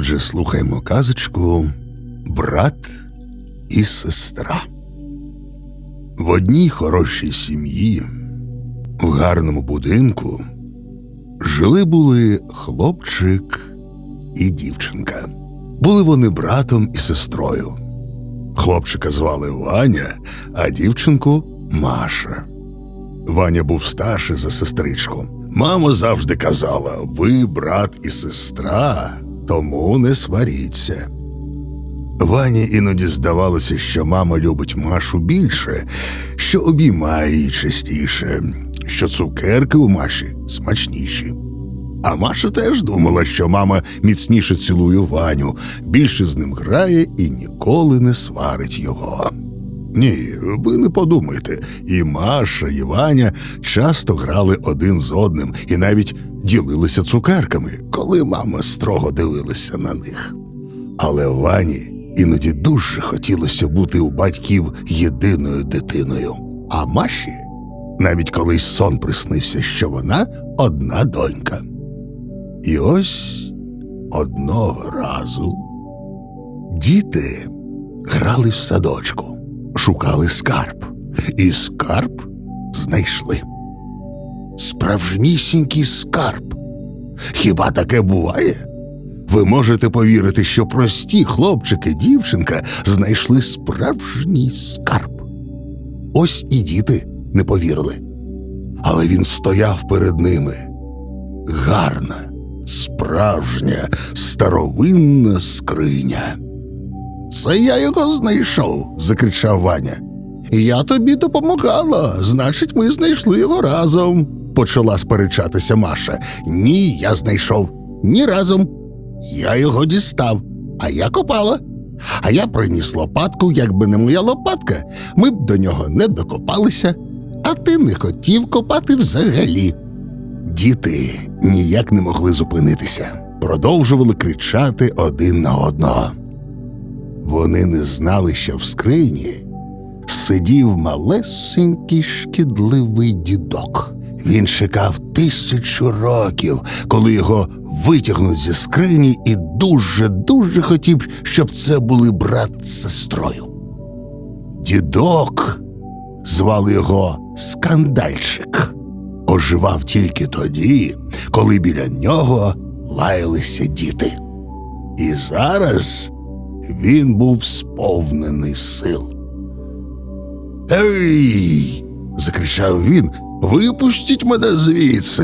Отже, слухаймо казочку Брат і сестра. В одній хорошій сім'ї, в гарному будинку, жили були хлопчик і дівчинка. Були вони братом і сестрою. Хлопчика звали Ваня, а дівчинку Маша. Ваня був старший за сестричку. Мама завжди казала: ви брат і сестра, тому не сваріться. Вані іноді здавалося, що мама любить Машу більше, що обіймає її частіше, що цукерки у Маші смачніші. А Маша теж думала, що мама міцніше цілує Ваню, більше з ним грає і ніколи не сварить його. Ні, ви не подумайте, і Маша, і Ваня часто грали один з одним і навіть ділилися цукерками, коли мама строго дивилася на них. Але Вані іноді дуже хотілося бути у батьків єдиною дитиною. А Маші навіть колись сон приснився, що вона одна донька. І ось одного разу діти грали в садочку, шукали скарб, і скарб знайшли. Справжнісінький скарб. Хіба таке буває? Ви можете повірити, що прості хлопчик і дівчинка знайшли справжній скарб. Ось і діти не повірили. Але він стояв перед ними. Гарна, справжня, старовинна скриня. Це я його знайшов, закричав Ваня. Я тобі допомагала, значить, ми знайшли його разом, почала сперечатися Маша. Ні, я знайшов. Ні разом. Я його дістав, а я копала. А я приніс лопатку, якби не моя лопатка, ми б до нього не докопалися, а ти не хотів копати взагалі. Діти ніяк не могли зупинитися, продовжували кричати один на одного. Вони не знали, що в скрині сидів малесенький шкідливий дідок. Він чекав тисячу років, коли його витягнуть зі скрині, і дуже-дуже хотів, щоб це були брат з сестрою. Дідок, звали його скандальчик, оживав тільки тоді, коли біля нього лаялися діти. І зараз він був сповнений сил. Ей! Закричав він. Випустіть мене звідси.